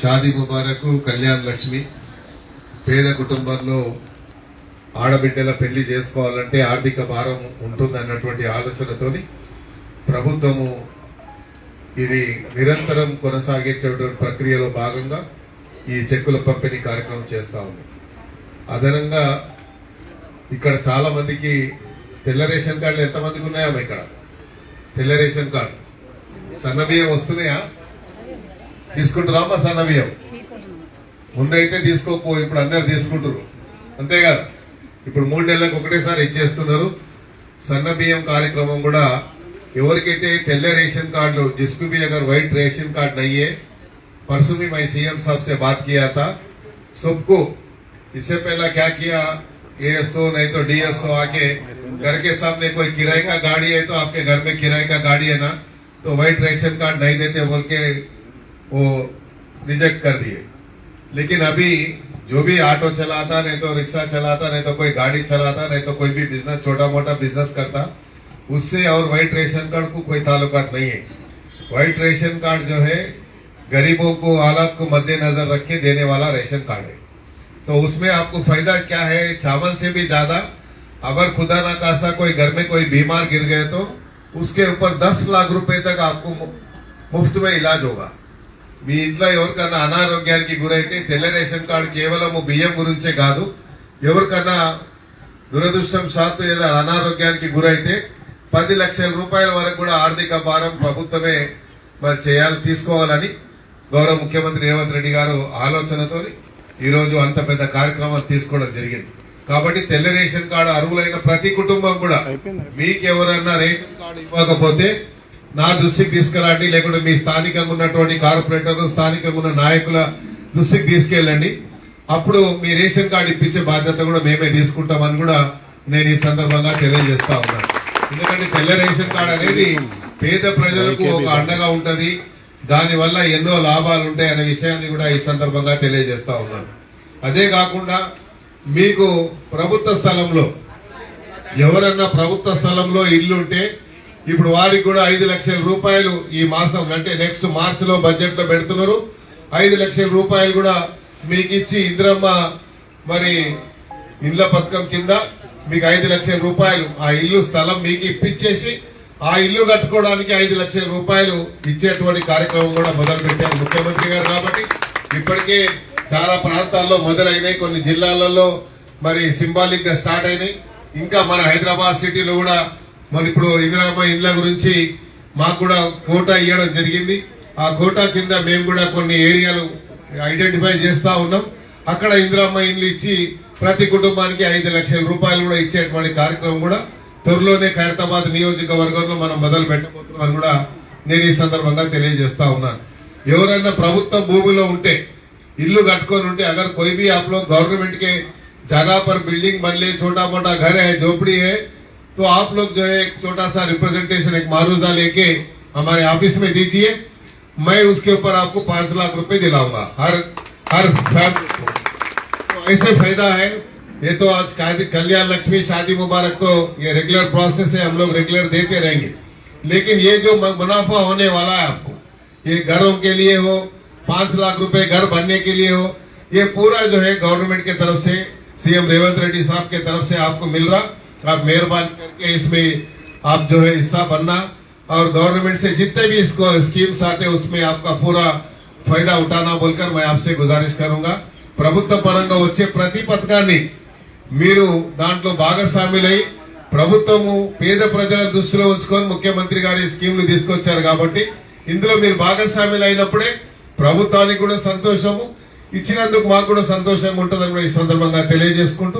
షాదీ ముబారకు కళ్యాణ్ లక్ష్మి పేద కుటుంబంలో ఆడబిడ్డల పెళ్ళి చేసుకోవాలంటే ఆర్థిక భారం ఉంటుంది అన్నటువంటి ఆలోచనతోని ప్రభుత్వము ఇది నిరంతరం కొనసాగించేటువంటి ప్రక్రియలో భాగంగా ఈ చెక్కుల పంపిణీ కార్యక్రమం చేస్తా ఉంది. అదనంగా ఇక్కడ చాలా మందికి తెల్ల రేషన్ కార్డులు ఎంతమందికి ఉన్నాయమ్మా ఇక్కడ? తెల్ల రేషన్ కార్డు. సన్నబియ్యం వస్తున్నాయా? తీసుకుంటారా సన్న బియ్యం ముందైతే తీసుకోకపో ఇప్పుడు అందరు తీసుకుంటారు అంతే కదా ఇప్పుడు మూడు నెలలకు ఒకటేసారి ఇచ్చేస్తున్నారు సన్న బియ్యం కార్యక్రమం కూడా ఎవరికైతే తెల్ల రేషన్ कार्ड जिसको भी अगर व्हाइट रेशन कार्ड नहीं है परसों भी मैं सीएम साहब से बात किया था सबको इससे पहला क्या किया एएसओ नहीं तो डीएसओ आके घर के सामने कोई किराए का गाड़ी है तो आपके घर में किराए का गाड़ी है ना तो व्हाइट रेशन कार्ड नहीं देते बोल के वो रिजेक्ट कर दिए। लेकिन अभी जो भी ऑटो चलाता, नहीं तो रिक्शा चलाता, नहीं तो कोई गाड़ी चलाता, नहीं तो कोई भी बिज़नेस छोटा मोटा बिज़नेस करता, उससे और व्हाइट रेशन कार्ड को कोई ताल्लुकात नहीं है। व्हाइट रेशन कार्ड जो है, गरीबों को हालात को मद्देनजर रख के देने वाला रेशन कार्ड है। तो उसमें आपको फ़ायदा क्या है? चावल से भी ज़्यादा अगर खुदा ना खासा कोई घर में कोई बीमार गिर गए तो उसके ऊपर दस लाख रुपए तक आपको मुफ़्त में इलाज होगा। మీ ఇంట్లో ఎవరికన్నా అనారోగ్యానికి గురైతే తెల్ల రేషన్ కార్డు కేవలం బియ్యం గురించే కాదు. ఎవరికన్నా దురదృష్టం శాత్తు ఏదో అనారోగ్యానికి గురైతే పది లక్షల రూపాయల వరకు కూడా ఆర్థిక భారం ప్రభుత్వమే మరి చేయాలి తీసుకోవాలని గౌరవ ముఖ్యమంత్రి రేవంత్ రెడ్డి గారు ఆలోచనతో ఈ రోజు అంత పెద్ద కార్యక్రమం తీసుకోవడం జరిగింది. కాబట్టి తెల్ల రేషన్ కార్డు అర్హులైన ప్రతి కుటుంబం కూడా మీకు ఎవరన్నా రేషన్ కార్డు ఇవ్వకపోతే నా దృష్టికి తీసుకురండి లేకుంటే మీ స్థానికంగా ఉన్నటువంటి కార్పొరేటర్ స్థానికంగా ఉన్న నాయకుల దృష్టికి తీసుకెళ్ళండి. అప్పుడు మీ రేషన్ కార్డు ఇప్పించే బాధ్యత కూడా మేమే తీసుకుంటామని కూడా నేను ఈ సందర్భంగా తెలియజేస్తా ఉన్నాను ఎందుకంటే తెల్ల రేషన్ కార్డు అనేది పేద ప్రజలకు ఒక అండగా ఉంటది. దాని వల్ల ఎన్నో లాభాలు ఉంటాయి అనే విషయాన్ని కూడా ఈ సందర్భంగా తెలియజేస్తా ఉన్నాను అదే కాకుండా మీకు ప్రభుత్వ స్థలంలో ఎవరన్నా ప్రభుత్వ స్థలంలో ఇల్లు ఉంటే ఇప్పుడు వారికి కూడా ఐదు లక్షల రూపాయలు ఈ మాసం అంటే నెక్స్ట్ మార్చ్లో బడ్జెట్లో పెడుతున్నారు. ఐదు లక్షల రూపాయలు కూడా మీకు ఇచ్చి ఇంద్రమ్మ మరి ఇళ్ళ పథకం కింద మీకు ఐదు లక్షల రూపాయలు ఆ ఇల్లు స్థలం మీకు ఇప్పించేసి ఆ ఇల్లు కట్టుకోవడానికి ఐదు లక్షల రూపాయలు ఇచ్చేటువంటి కార్యక్రమం కూడా మొదలు పెట్టారు ముఖ్యమంత్రి గారు కాబట్టి. ఇప్పటికే చాలా ప్రాంతాల్లో మొదలైనాయి కొన్ని జిల్లాలలో మరి సింబాలిక్గా స్టార్ట్ అయినాయి. ఇంకా మన హైదరాబాద్ సిటీలో కూడా మరి ఇప్పుడు ఇందిరామ్మ ఇండ్ల గురించి మాకు కూడా కోటా ఇవ్వడం జరిగింది. ఆ కోటా కింద మేము కూడా కొన్ని ఏరియాలు ఐడెంటిఫై చేస్తా ఉన్నాం. అక్కడ ఇందిరామ్మ ఇండ్లు ఇచ్చి ప్రతి కుటుంబానికి ఐదు లక్షల రూపాయలు కూడా ఇచ్చేటువంటి కార్యక్రమం కూడా త్వరలోనే ఖైరతాబాద్ నియోజకవర్గంలో మనం మొదలు పెట్టబోతున్నామని కూడా నేను ఈ సందర్భంగా తెలియజేస్తా ఉన్నాను. ఎవరైనా ప్రభుత్వ భూమిలో ఉంటే ఇల్లు కట్టుకొని ఉంటే అగర్ कोई ఆప్లో గవర్నమెంట్ కే జగా పర్ బిల్డింగ్ బల్లే చోటా మోటా ले छोटा జోపడి घर तो आप लोग जो है एक छोटा सा रिप्रेजेंटेशन एक मारूजा लेके हमारे ऑफ़िस में दीजिए। मैं उसके ऊपर आपको पाँच लाख रुपए दिलाऊँगा। हर हर तो ऐसे फ़ायदा है। ये तो आज कल्याण लक्ष्मी शादी मुबारक तो ये रेगुलर प्रोसेस है, हम लोग रेगुलर देते रहेंगे। लेकिन ये जो मुनाफा होने वाला है आपको, ये घरों के लिए हो, पाँच लाख रुपए घर बनने के लिए हो, ये पूरा जो है गवर्नमेंट के तरफ़ से सीएम रेवंत रेड्डी साहब के तरफ़ से आपको मिल रहा। आप मेहरबानी करके इसमें आप जो है हिस्सा बनना और गवर्नमेंट से जितने भी इसको स्कीम्स आते हैं उसमें आपका पूरा फायदा उठाना बोलकर मैं आपसे गुजारिश करूंगा ప్రభుత్వ పరంగా వచ్చే ప్రతి పథకాన్ని మీరు దాంట్లో భాగస్వాములై ప్రభుత్వము పేద ప్రజల దృష్టిలో ఉంచుకొని ముఖ్యమంత్రి గారు ఈ స్కీమ్లు తీసుకొచ్చారు కాబట్టి ఇందులో మీరు భాగస్వాములు అయినప్పుడే ప్రభుత్వానికి కూడా సంతోషము ఇచ్చినందుకు మాకు కూడా సంతోషంగా ఉంటుందని కూడా ఈ సందర్భంగా తెలియజేసుకుంటూ